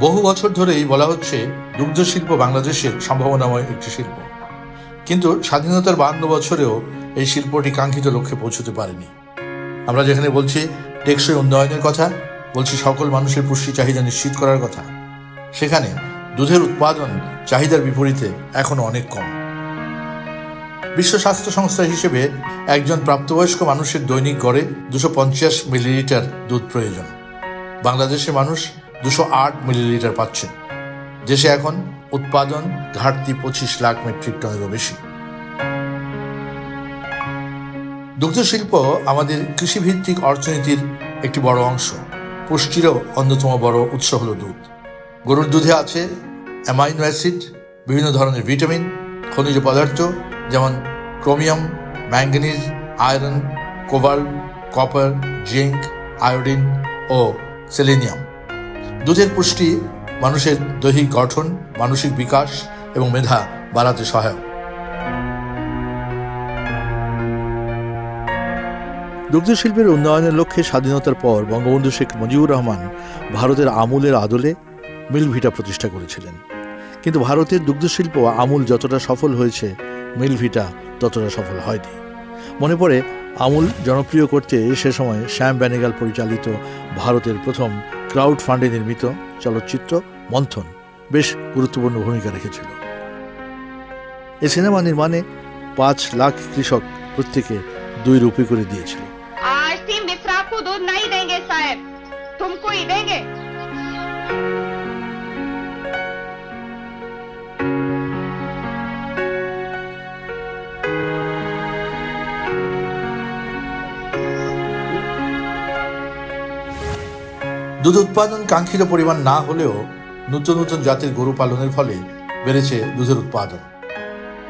বহু বছর ধরেই বলা হচ্ছে দুগ্ধ শিল্প বাংলাদেশের সম্ভাবনাময় একটি শিল্প। কিন্তু স্বাধীনতার বাহান্ন বছরেও এই শিল্পটি কাঙ্ক্ষিত লক্ষ্যে পৌঁছতে পারেনি। আমরা যেখানে বলছি টেকসই উন্নয়নের কথা, বলছি সকল মানুষের পুষ্টি চাহিদা নিশ্চিত করার কথা, সেখানে দুধের উৎপাদন চাহিদার বিপরীতে এখনও অনেক কম। বিশ্ব স্বাস্থ্য সংস্থা হিসেবে একজন প্রাপ্তবয়স্ক মানুষের দৈনিক গড়ে দুশো পঞ্চাশ মিলিলিটার দুধ প্রয়োজন। বাংলাদেশে মানুষ দুশো আট মিলিলিটার পাচ্ছেন। দেশে এখন উৎপাদন ঘাটতি পঁচিশ লাখ মেট্রিক টনেরও বেশি। দুগ্ধ শিল্প আমাদের কৃষিভিত্তিক অর্থনীতির একটি বড় অংশ। পুষ্টিরও অন্যতম বড় উৎস হল দুধ। গরুর দুধে আছে অ্যামাইনো অ্যাসিড, বিভিন্ন ধরনের ভিটামিন, খনিজ পদার্থ যেমন chromium, manganese, iron cobalt copper zinc iodine ও সেলেনিয়াম। দুধের পুষ্টি মানুষের দৈহিক গঠন, মানসিক বিকাশ এবং মেধা বাড়াতে সহায়ক। দুগ্ধ শিল্পের উন্নয়নের লক্ষ্যে স্বাধীনতার পর বঙ্গবন্ধু শেখ মুজিবুর রহমান ভারতের আমূলের আদলে মিলভিটা প্রতিষ্ঠা করেছিলেন। কিন্তু ভারতের দুগ্ধ শিল্প আমূল যতটা সফল হয়েছে মিলভিটা ততটা সফল হয়নি মনে পড়ে আমূল জনপ্রিয় করতে সে সময় শ্যাম ব্যানেগাল পরিচালিত ভারতের প্রথম ক্রাউড ফান্ডে নির্মিত চলচ্চিত্র মন্থন বেশ গুরুত্বপূর্ণ ভূমিকা রেখেছিল এ সিনেমা নির্মাণে পাঁচ লাখ কৃষক প্রত্যেকে দুই রুপি করে দিয়েছিল आज सिम मिश्रा को दूध नहीं देंगे साहब तुमको ही देंगे দুধ উৎপাদন কাঙ্ক্ষিত পরিমাণ না হলেও নতুন নতুন জাতের গরু পালনের ফলে বেড়েছে দুধের উৎপাদন।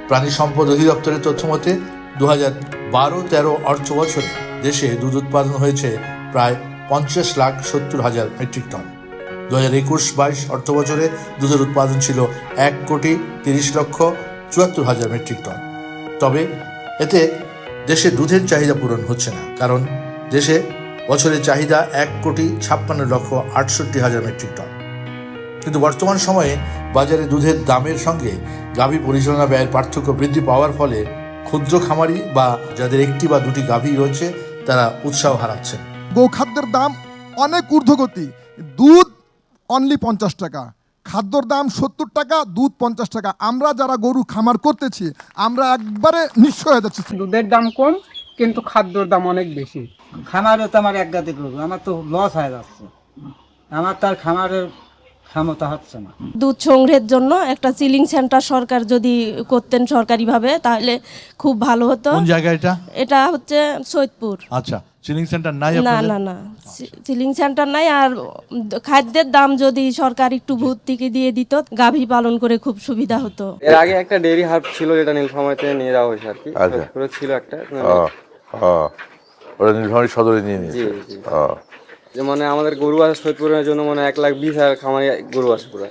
প্রাণী সম্পদ অধিদপ্তরের তথ্য মতে দু হাজার বারো তেরো অর্থ বছরে দেশে দুধ উৎপাদন হয়েছে প্রায় পঞ্চাশ লাখ সত্তর হাজার মেট্রিক টন। দু হাজার একুশ বাইশ অর্থ বছরে দুধের উৎপাদন ছিল এক কোটি তিরিশ লক্ষ চুয়াত্তর হাজার মেট্রিক টন। তবে এতে দেশে দুধের চাহিদা পূরণ হচ্ছে না, কারণ দেশে বছরের চাহিদা এক কোটি ছাপ্পান্ন লক্ষ আটষট্টি হাজার মেট্রিক টন। কিন্তু বর্তমান সময়ে বাজারে দুধের দামের সঙ্গে গাভী পরিচালনা ব্যয়ের পার্থক্য বৃদ্ধি পাওয়ার ফলে ক্ষুদ্র খামারি বা যাদের একটি বা দুটি গাভী রয়েছে তারা উৎসাহ হারাচ্ছেন। গোখাদ্যের দাম অনেক ঊর্ধ্বগতি। দুধ অনলি পঞ্চাশ টাকা। খাদ্যর দাম সত্তর টাকা দুধ পঞ্চাশ টাকা। আমরা যারা গরু খামার করতেছি আমরা একবারে নিঃস্ব হয়ে যাচ্ছি। দুধের দাম কম কিন্তু খাদ্যর দাম অনেক বেশি। খামারে তো আমার এক গাতে করব আমার তো লস হয়ে যাচ্ছে। আমার তার খামারের ক্ষমতা হচ্ছে না। দুধ সংগ্রহের জন্য একটা চিলিং সেন্টার সরকার যদি করতেন সরকারিভাবে তাহলে খুব ভালো হতো। কোন জায়গা এটা? এটা হচ্ছে সৈয়দপুর। আচ্ছা চিলিং সেন্টার নাই না না না। চিলিং সেন্টার নাই আর খাদ্যের দাম যদি সরকার একটু ভর্তিকে দিয়ে দিত গাভী পালন করে খুব সুবিধা হতো। এর আগে একটা ডেইরি হাব ছিল যেটা নীলফামারিতে নিয়ে যাওয়া হয়েছে আর কি। আচ্ছা। ছিল একটা। ওরা নীলফামারী সদরে নিয়ে নিয়েছে। জি, জি। ও, যে মানে আমাদের গরু আছে সৈয়দপুরের জন্য মানে এক লাখ বিশ হাজার খামারি গরু আছে পুরো।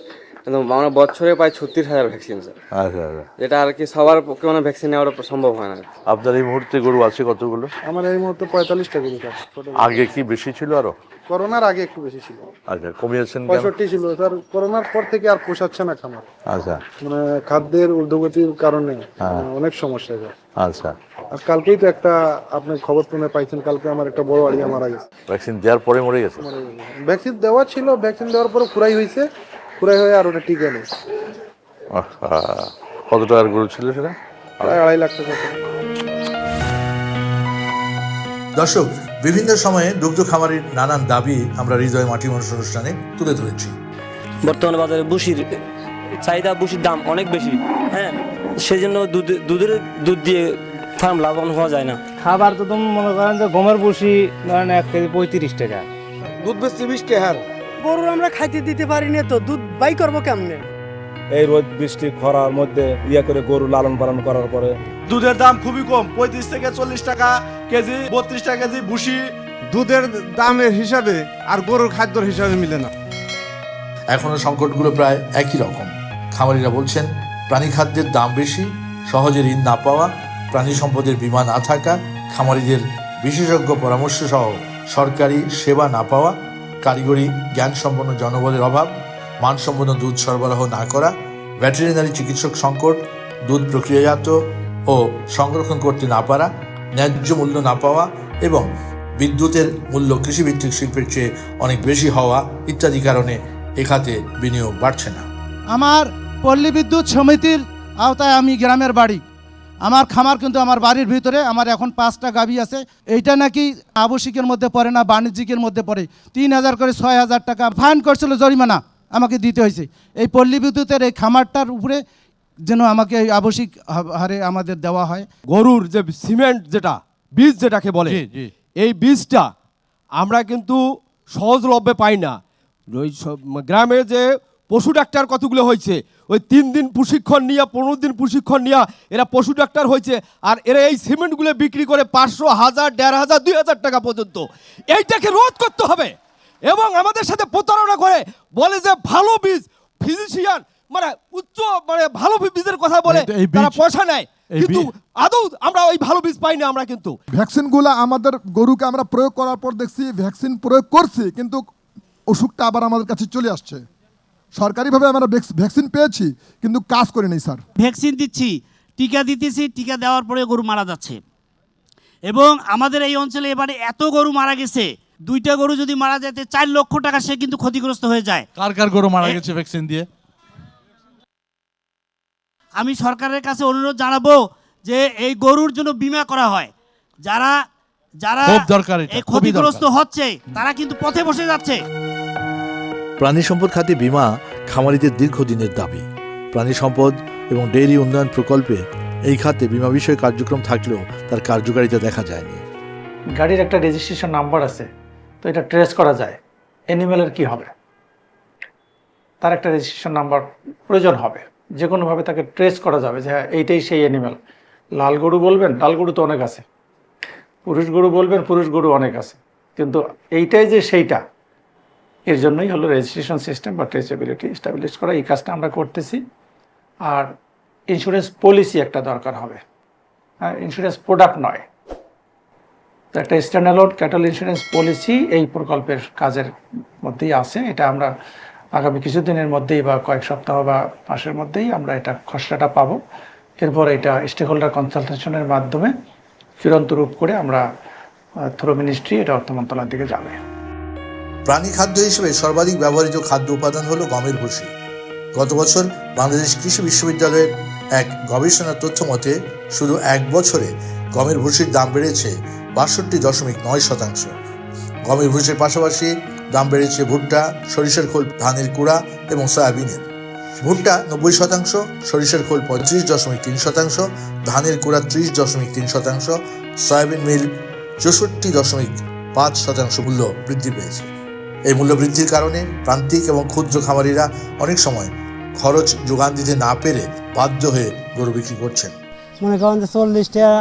আমরা বছরে প্রায় ছত্রিশ হাজার ভ্যাকসিন স্যার আচ্ছা আচ্ছা। যেটা আর কি সবার পক্ষে মানে ভ্যাকসিন নেওয়াটা সম্ভব হয় না। আপনার এই মুহূর্তে গরু আছে কতগুলো? আমার এই মুহূর্তে পঁয়তাল্লিশটা গরু চাষ আগে কি বেশি ছিল আরও? করোনার আগে একটু বেশি ছিল। আচ্ছা কমিয়েছেন পঁয়ষট্টি ছিল। স্যার করোনার পর থেকে আর পোষাচ্ছে না খামার। আচ্ছা। মানে খাদ্যের ঊর্ধ্বগতির কারণে মানে অনেক সমস্যা যায় আচ্ছা। আর কালকেই তো একটা আপনি খবর শুনে পাইছেন কালকে আমার একটা বড় আড়িয়া মারা গেছে। ভ্যাকসিন দেওয়ার পরে মরে গেছে? ভ্যাকসিন দেওয়া ছিল ভ্যাকসিন দেওয়ার পরে কুড়াই হয়েছে কুড়াই হয়ে আর ওটা টিকে নেই। আহা, কত টাকার গরু ছিল সেটা? প্রায় আড়াই লাখ টাকা দর্শক বিভিন্ন সময়ে দুগ্ধ খামারির নানান দাবি আমরা হৃদয় মাটি মানুষ অনুষ্ঠানে তুলে ধরেছি। বর্তমানে বাজারে বুসির চাহিদা বুসির দাম অনেক বেশি। হ্যাঁ সেই জন্য দুধ দুধের দুধ দিয়ে ফার্ম লাভবান হওয়া যায় না। খাবার তো তুমি মনে করেন যে গমের বসি ধরেন এক কেজি পঁয়ত্রিশ টাকা। দুধ বেশি বিশ টাকার গরুর আমরা খাইতে দিতে পারি না তো দুধ বাই করব কেমনে? এই রোদ বৃষ্টি খরার মধ্যে ইয়ে করে গরু লালন পালন করার পরে। দুধের দাম খুবই কম পঁয়ত্রিশ থেকে চল্লিশ টাকা কেজি বত্রিশ টাকা কেজি ভুসি। দুধের দামের হিসাবে আর গরুর খাদ্যর হিসাবে মিলে না। এখনও সংকটগুলো প্রায় একই রকম। খামারিরা বলছেন প্রাণী খাদ্যের দাম বেশি সহজে ঋণ না পাওয়া প্রাণী সম্পদের বীমা না থাকা খামারিদের বিশেষজ্ঞ পরামর্শ সহ সরকারি সেবা না পাওয়া কারিগরি, জ্ঞানসম্পন্ন জনবলের অভাব, মানসম্পন্ন দুধ সরবরাহ না করা, ভেটেরিনারি চিকিৎসক সংকট, দুধ প্রক্রিয়াজাত ও সংরক্ষণ করতে না পারা, ন্যায্য মূল্য না পাওয়া এবং বিদ্যুতের মূল্য কৃষিভিত্তিক শিল্পের চেয়ে অনেক বেশি হওয়া ইত্যাদি কারণে এ খাতে বিনিয়োগ বাড়ছে না। আমার পল্লী বিদ্যুৎ সমিতির আওতায় আমি গ্রামের বাড়ি। আমার খামার কিন্তু আমার বাড়ির ভিতরে আমার এখন পাঁচটা গাভী আছে। এইটা নাকি আবশ্যিকের মধ্যে পড়ে না বাণিজ্যিকের মধ্যে পড়ে? তিন হাজার করে ছয় হাজার টাকা ফাইন করছিল জরিমানা আমাকে দিতে হয়েছে। এই পল্লী বিদ্যুতের এই খামারটার উপরে যেন আমাকে এই আবশ্যিক হারে আমাদের দেওয়া হয়। গরুর যে সিমেন্ট যেটা বীজ যেটাকে বলে এই বীজটা আমরা কিন্তু সহজলভ্যে পাই না। ওই সব গ্রামে যে পশু ডাক্তার কতগুলো হয়েছে? ওই তিন দিন প্রশিক্ষণ নিয়ে পনেরো দিন প্রশিক্ষণ নিয়ে এরা পশু ডাক্তার হয়েছে আর এরা এই সিমেন্টগুলো বিক্রি করে পাঁচশো হাজার দেড় হাজার দুই হাজার টাকা পর্যন্ত। এইটাকে রোধ করতে হবে এবং আমাদের সাথে প্রতারণা করে বলে যে ভালো বীজ ফিজিশিয়ান মানে উচ্চ মানে ভালো বীজের কথা বলে তারা পয়সা নেয়। কিন্তু আদৌ আমরা ওই ভালো বীজ পাই না আমরা কিন্তু। ভ্যাকসিনগুলো আমাদের গরুকে আমরা প্রয়োগ করার পর দেখছি ভ্যাকসিন প্রয়োগ করছি কিন্তু অসুখটা আবার আমাদের কাছে চলে আসছে। সরকারিভাবে আমরা ভ্যাকসিন পেয়েছি কিন্তু কাজ করে নেই স্যার। ভ্যাকসিন দিচ্ছি টিকা দিতেছি টিকা দেওয়ার পরে গরু মারা যাচ্ছে। এবং আমাদের এই অঞ্চলে এবারে এত গরু মারা গেছে দুইটা গরু যদি মারা যেতে চার লক্ষ টাকা সে কিন্তু ক্ষতিগ্রস্ত হয়ে যায়। কার কার গরু মারা গেছে ভ্যাকসিন দিয়ে? আমি সরকারের কাছে অনুরোধ জানাব যে এই গরুর জন্য বীমা করা হয়। যারা যারা খুব দরকার এটা, এই ক্ষতিগ্রস্ত হচ্ছে তারা কিন্তু পথে বসে যাচ্ছে। প্রাণী সম্পদ খাতে বীমা খামারিদের দীর্ঘদিনের দাবি। প্রাণী সম্পদ এবং ডেইরি উন্নয়ন প্রকল্পে এই খাতে বীমা বিষয়ে কার্যক্রম থাকলেও তার কার্যকারিতা দেখা যায়নি। গাড়ির একটা রেজিস্ট্রেশন নাম্বার আছে, তো এটা ট্রেস করা যায়, অ্যানিমেলের কি হবে? তার একটা রেজিস্ট্রেশন নাম্বার প্রয়োজন হবে যে কোনোভাবে তাকে ট্রেস করা যাবে যে হ্যাঁ এইটাই সেই অ্যানিমেল। লাল গরু বলবেন, লাল গরু তো অনেক আছে। পুরুষ গরু বলবেন, পুরুষ গরু অনেক আছে। কিন্তু এইটাই যে সেইটা এর জন্যই হলো রেজিস্ট্রেশন সিস্টেম বা ট্রেসেবিলিটি স্টাবলিশ করা। এই কাজটা আমরা করতেছি। আর ইন্স্যুরেন্স পলিসি একটা দরকার হবে। হ্যাঁ ইন্স্যুরেন্স প্রোডাক্ট নয়। তো একটা স্ট্যান্ডার্ড ক্যাটল ইন্স্যুরেন্স পলিসি এই প্রকল্পের কাজের মধ্যেই আছে। এটা আমরা আগামী কিছুদিনের মধ্যেই বা কয়েক সপ্তাহ বা মাসের মধ্যেই আমরা এটা খসড়াটা পাবো। এরপর এটা স্টেক হোল্ডার কনসালটেশনের মাধ্যমে চূড়ান্ত রূপ করে আমরা থ্রো মিনিস্ট্রি এটা অর্থ মন্ত্রণালয়ের দিকে যাবে। প্রাণী খাদ্য হিসেবে সর্বাধিক ব্যবহৃত খাদ্য উপাদান হলো গমের ভুসি। গত বছর বাংলাদেশ কৃষি বিশ্ববিদ্যালয়ের এক গবেষণার তথ্য মতে, শুধু এক বছরে গমের ভুসির দাম বেড়েছে বাষট্টি দশমিক নয় শতাংশ। গমের ভুসির পাশাপাশি দাম বেড়েছে ভুট্টা, সরিষার খোল, ধানের কুড়া এবং সয়াবিনের। ভুট্টা নব্বই শতাংশ, সরিষার খোল পঁয়ত্রিশ দশমিক তিন শতাংশ, ধানের কুড়া ত্রিশ দশমিক তিন শতাংশ, সয়াবিন মিল চৌষট্টি দশমিক পাঁচ শতাংশ মূল্য বৃদ্ধি পেয়েছে। এই মূল্য বৃদ্ধির কারণে প্রান্তিক এবং ক্ষুদ্র খামারিরা অনেক সময় খরচ যোগান দিতে না পেরে বাধ্য হয়ে গরু বিক্রি করছেন। মনে করেন যে চল্লিশ টাকা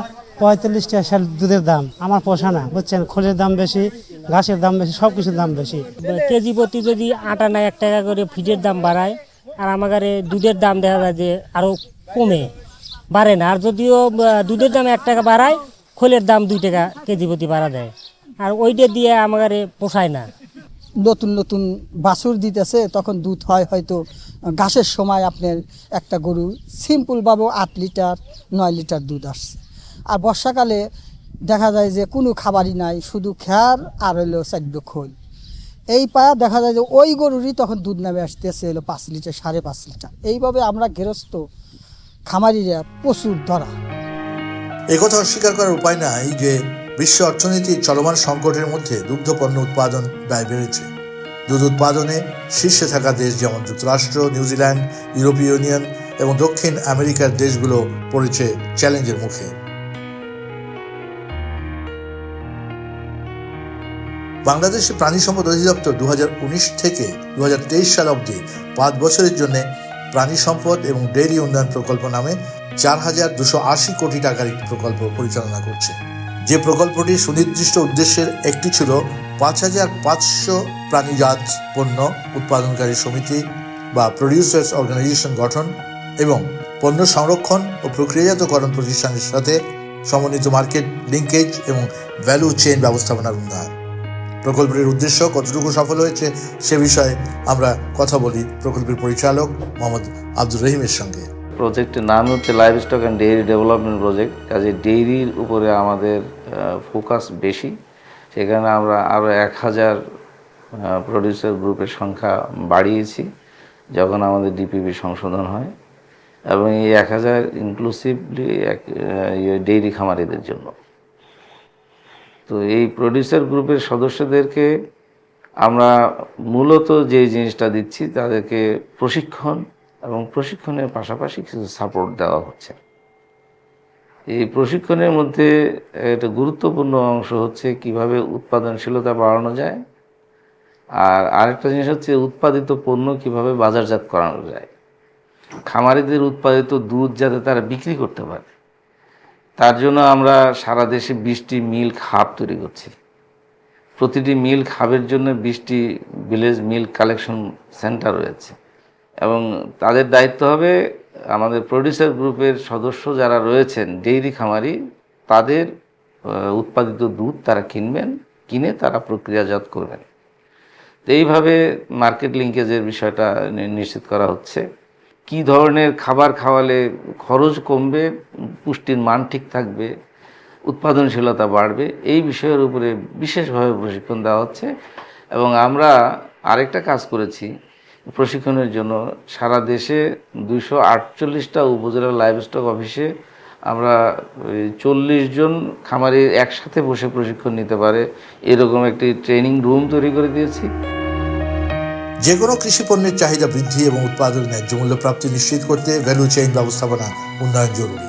পঁয়তাল্লিশ টাকা সাল দুধের দাম আমার পোষা না বুঝছেন? খোলের দাম বেশি ঘাসের দাম বেশি সব কিছুর দাম বেশি। কেজি প্রতি যদি আটা না এক টাকা করে ফিটের দাম বাড়ায় আর আমার দুধের দাম দেখা যায় যে আরও কমে বাড়ে না। আর যদিও দুধের দাম এক টাকা বাড়ায় খোলের দাম দুই টাকা কেজি প্রতি বাড়া দেয়। আর ওইটা দিয়ে আমার পোষায় না। নতুন নতুন বাছুর দিতেছে, তখন দুধ হয় হয়তো ঘাসের সময় আপনার একটা গরু সিম্পলভাবে আট লিটার, নয় লিটার দুধ আসছে। আর বর্ষাকালে দেখা যায় যে কোনো খাবারই নাই, শুধু খ্যার আর হলো চাদ্য খোল। এই পায়া দেখা যায় যে ওই গরুরই তখন দুধ নামে আসতেছে হলো পাঁচ লিটার, সাড়ে পাঁচ লিটার। এইভাবে আমরা গৃহস্থ খামারিরা প্রচুর ধরা। একথা অস্বীকার করার উপায় নাই যে বিশ্ব অর্থনীতির চলমান সংকটের মধ্যে দুগ্ধ পণ্য উৎপাদন ব্যয় বেড়েছে। দুধ উৎপাদনে শীর্ষে থাকা দেশ যেমন যুক্তরাষ্ট্র, নিউজিল্যান্ড, ইউরোপীয় ইউনিয়ন এবং দক্ষিণ আমেরিকার দেশগুলো পড়েছে চ্যালেঞ্জের মুখে। বাংলাদেশে প্রাণী সম্পদ অধিদপ্তর দু হাজার উনিশ থেকে দু হাজার তেইশ সাল অবধি পাঁচ বছরের জন্য প্রাণী সম্পদ এবং ডেইরি উন্নয়ন প্রকল্প নামে চার হাজার দুশো আশি কোটি টাকার একটি প্রকল্প পরিচালনা করছে। যে প্রকল্পটি সুনির্দিষ্ট উদ্দেশ্যের একটি ছিল পাঁচ হাজার পাঁচশো প্রাণীজাত পণ্য উৎপাদনকারী সমিতি বা প্রডিউসার্স অর্গানাইজেশন গঠন এবং পণ্য সংরক্ষণ ও প্রক্রিয়াজাতকরণ প্রতিষ্ঠানের সাথে সমন্বিত মার্কেট লিঙ্কেজ এবং ভ্যালু চেইন ব্যবস্থাপনার উন্নয়ন। প্রকল্পের উদ্দেশ্য কতটুকু সফল হয়েছে সে বিষয়ে আমরা কথা বলি প্রকল্পের পরিচালক মোহাম্মদ আব্দুর রহিমের সঙ্গে। প্রজেক্টের নাম হচ্ছে livestock and dairy development project কাজে ডেইরির উপরে আমাদের ফোকাস বেশি। সেখানে আমরা আরও এক হাজার প্রডিউসার গ্রুপের সংখ্যা বাড়িয়েছি, যখন আমাদের ডিপিপি সংশোধন হয়। এবং এই এক হাজার ইনক্লুসিভলি এক ডেইরি খামারিদের জন্য। তো এই প্রডিউসার গ্রুপের সদস্যদেরকে আমরা মূলত যে জিনিসটা দিচ্ছি, তাদেরকে প্রশিক্ষণ এবং প্রশিক্ষণের পাশাপাশি কিছু সাপোর্ট দেওয়া হচ্ছে। এই প্রশিক্ষণের মধ্যে একটা গুরুত্বপূর্ণ অংশ হচ্ছে কীভাবে উৎপাদনশীলতা বাড়ানো যায়। আর আরেকটা জিনিস হচ্ছে উৎপাদিত পণ্য কীভাবে বাজারজাত করানো যায়। খামারিদের উৎপাদিত দুধ যাতে তারা বিক্রি করতে পারে। তার জন্য আমরা সারা দেশে বিশটি মিল্ক হাব তৈরি করছি। প্রতিটি মিল্ক হাবের জন্য বিশটি ভিলেজ মিল্ক কালেকশন সেন্টার রয়েছে। এবং তাদের দায়িত্ব হবে আমাদের প্রডিউসার গ্রুপের সদস্য যারা রয়েছেন, ডেইরি খামারি, তাদের উৎপাদিত দুধ তারা কিনবেন, কিনে তারা প্রক্রিয়াজাত করবেন। তো এইভাবে মার্কেট লিঙ্কেজের বিষয়টা নিশ্চিত করা হচ্ছে। কি ধরনের খাবার খাওয়ালে খরচ কমবে, পুষ্টির মান ঠিক থাকবে, উৎপাদনশীলতা বাড়বে, এই বিষয়ের উপরে বিশেষভাবে প্রশিক্ষণ দেওয়া হচ্ছে। এবং আমরা আরেকটা কাজ করেছি প্রশিক্ষণের জন্য সারা দেশে দুইশো আটচল্লিশটা উপজেলা লাইভ স্টক অফিসে আমরা চল্লিশ জন খামারি একসাথে বসে প্রশিক্ষণ নিতে পারে। এরকম একটি ট্রেনিং রুম তৈরি করে দিয়েছি। যে কোনো কৃষি পণ্যের চাহিদা বৃদ্ধি এবং উৎপাদন ন্যায্য মূল্য প্রাপ্তি নিশ্চিত করতে ভ্যালু চেইন ব্যবস্থাপনা উন্নয়ন জরুরি।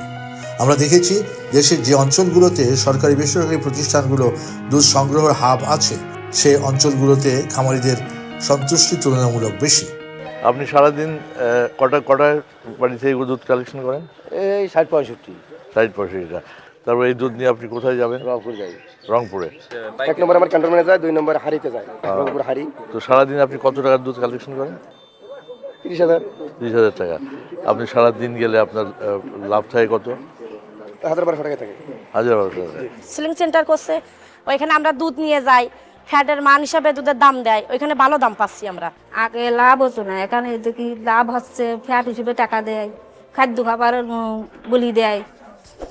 আমরা দেখেছি দেশের যে অঞ্চলগুলোতে সরকারি বেসরকারি প্রতিষ্ঠানগুলো দুধ সংগ্রহের হাব আছে, সে অঞ্চলগুলোতে খামারিদের সন্তুষ্টি তুলনামূলক বেশি। আপনি সারাদিন কটা কটায় বাড়ি থেকে দুধ কালেকশন করেন? এই ষাট পঁয়ষট্টি। ষাট পঁয়ষট্টিটা তারপর এই দুধ নিয়ে আপনি কোথায় যাবেন? রংপুর যাই। রংপুরে। এক নম্বর আমার ক্যান্টনমেন্টে যায় দুই নম্বর হারিতে যায় রংপুর হারি। তো সারাদিন আপনি কত টাকার দুধ কালেকশন করেন? তিরিশ হাজার। তিরিশ হাজার টাকা। আপনি সারাদিন গেলে আপনার লাভ থাকে কত? হাজার বারোশো টাকা থাকে। হাজার বারোশো টাকা। সিলিং সেন্টার করছে। ওইখানে আমরা দুধ নিয়ে যাই। ফ্যাটের মান হিসাবে দুধের দাম দেয় ওইখানে ভালো দাম পাচ্ছি আমরা। আগে লাভ হতো না এখানে দেখি লাভ হচ্ছে ফ্যাট হিসেবে টাকা দেয় খাদ্য খাবার বলি দেয়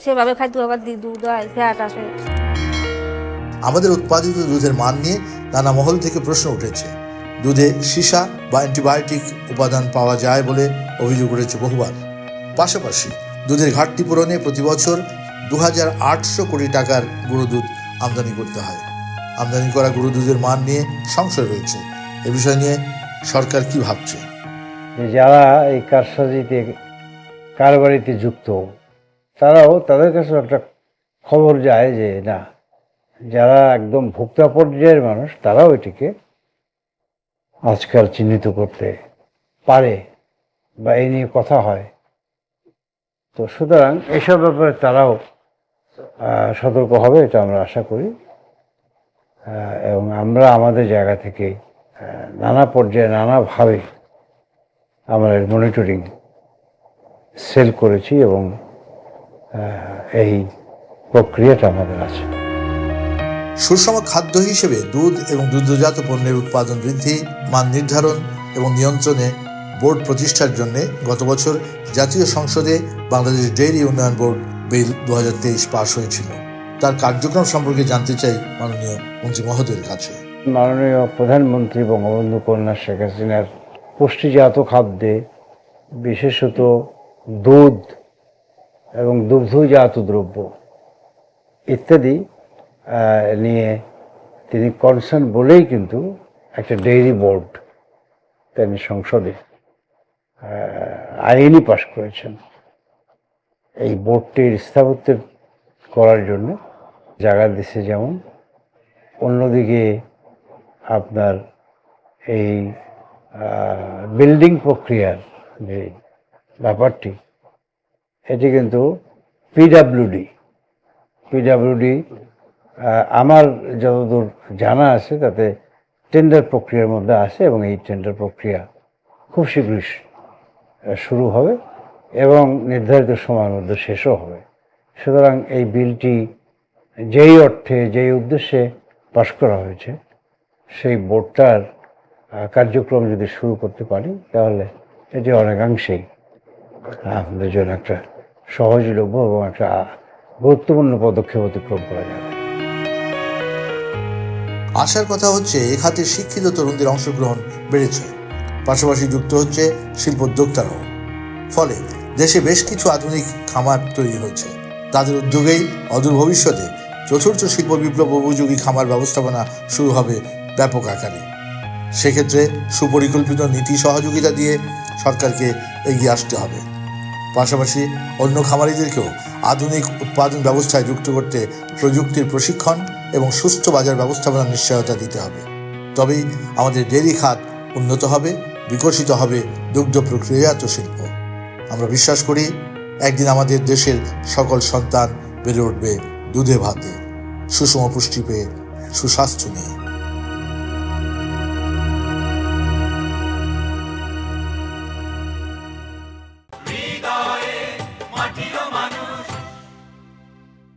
সেভাবে খাদ্য খাবার দিয়ে দুধ হয় ফ্যাট আসে। আমাদের উৎপাদিত দুধের মান নিয়ে নানা মহল থেকে প্রশ্ন উঠেছে। দুধে সীসা বা অ্যান্টিবায়োটিক উপাদান পাওয়া যায় বলে অভিযোগ উঠেছে বহুবার। পাশাপাশি দুধের ঘাটতি পূরণে প্রতি বছর দু হাজার আটশো কোটি টাকার গুঁড়ো দুধ আমদানি করতে হয়। আমদানি করা গুঁড়ো দুধের মান নিয়ে সংশয় রয়েছে। এ বিষয় নিয়ে সরকার কি ভাবছে? যারা এই কারসাজিতে, কারবারিতে যুক্ত, তারাও তাদের কাছে একটা খবর যায় যে, না, যারা একদম ভোক্তা পর্যায়ের মানুষ, তারাও এটিকে আজকাল চিহ্নিত করতে পারে বা এই নিয়ে কথা হয়। তো সুতরাং এসব ব্যাপারে তারাও সতর্ক হবে, এটা আমরা আশা করি। এবং আমরা আমাদের জায়গা থেকে নানা পর্যায়ে নানাভাবে আমরা মনিটরিং সেল করেছি এবং এই প্রক্রিয়াটা আমাদের আছে। সুষম খাদ্য হিসেবে দুধ এবং দুগ্ধজাত পণ্যের উৎপাদন বৃদ্ধি, মান নির্ধারণ এবং নিয়ন্ত্রণে বোর্ড প্রতিষ্ঠার জন্য গত বছর জাতীয় সংসদে বাংলাদেশ ডেইরি উন্নয়ন বোর্ড বিল দু হাজার তেইশ পাশ হয়েছিল। তার কার্যক্রম সম্পর্কে জানতে চাই মাননীয় মন্ত্রী মহোদয়ের কাছে। মাননীয় প্রধানমন্ত্রী বঙ্গবন্ধু কন্যা শেখ হাসিনার পুষ্টিজাত খাদ্যে বিশেষত দুধ এবং দুগ্ধজাত দ্রব্য ইত্যাদি নিয়ে তিনি কনসার্ন বলেই কিন্তু একটা ডেইরি বোর্ড তিনি সংসদে আইনই পাশ করেছেন। এই বোর্ডটির স্থাপত্যের করার জন্য জায়গা দিচ্ছে যেমন। অন্যদিকে আপনার এই বিল্ডিং প্রক্রিয়ার যে ব্যাপারটি, এটি কিন্তু পিডাব্লিউডি পিডাব্লিউডি আমার যতদূর জানা আছে, তাতে টেন্ডার প্রক্রিয়ার মধ্যে আছে এবং এই টেন্ডার প্রক্রিয়া খুব শীঘ্রই শুরু হবে এবং নির্ধারিত সময়ের মধ্যে শেষও হবে। সুতরাং এই বিলটি যেই অর্থে, যেই উদ্দেশ্যে পাশ করা হয়েছে, সেই বোর্ডটার কার্যক্রম যদি শুরু করতে পারি, তাহলে এটি অনেকাংশেই আমাদের জন্য একটা সহজলভ্য এবং একটা গুরুত্বপূর্ণ পদক্ষেপ অতিক্রম করা যাবে। আশার কথা হচ্ছে, এ খাতে শিক্ষিত তরুণদের অংশগ্রহণ বেড়েছে। পাশাপাশি যুক্ত হচ্ছে শিল্পোদ্যোক্তারাও ফলে দেশে বেশ কিছু আধুনিক খামার তৈরি হয়েছে। তাদের উদ্যোগেই অদূর ভবিষ্যতে চতুর্থ শিল্প বিপ্লব উপযোগী খামার ব্যবস্থাপনা শুরু হবে ব্যাপক আকারে। সেক্ষেত্রে সুপরিকল্পিত নীতি সহযোগিতা দিয়ে সরকারকে এগিয়ে আসতে হবে। পাশাপাশি অন্য খামারিদেরকেও আধুনিক উৎপাদন ব্যবস্থায় যুক্ত করতে প্রযুক্তির প্রশিক্ষণ এবং সুস্থ বাজার ব্যবস্থাপনার নিশ্চয়তা দিতে হবে। তবেই আমাদের ডেয়ারি খাত উন্নত হবে, বিকশিত হবে দুগ্ধ প্রক্রিয়াজাত শিল্প। আমরা বিশ্বাস করি, একদিন আমাদের দেশের সকল সন্তান বেড়ে উঠবে দুধে ভাতে সুষম পুষ্টি পেয়ে সুস্বাস্থ্য নিয়ে।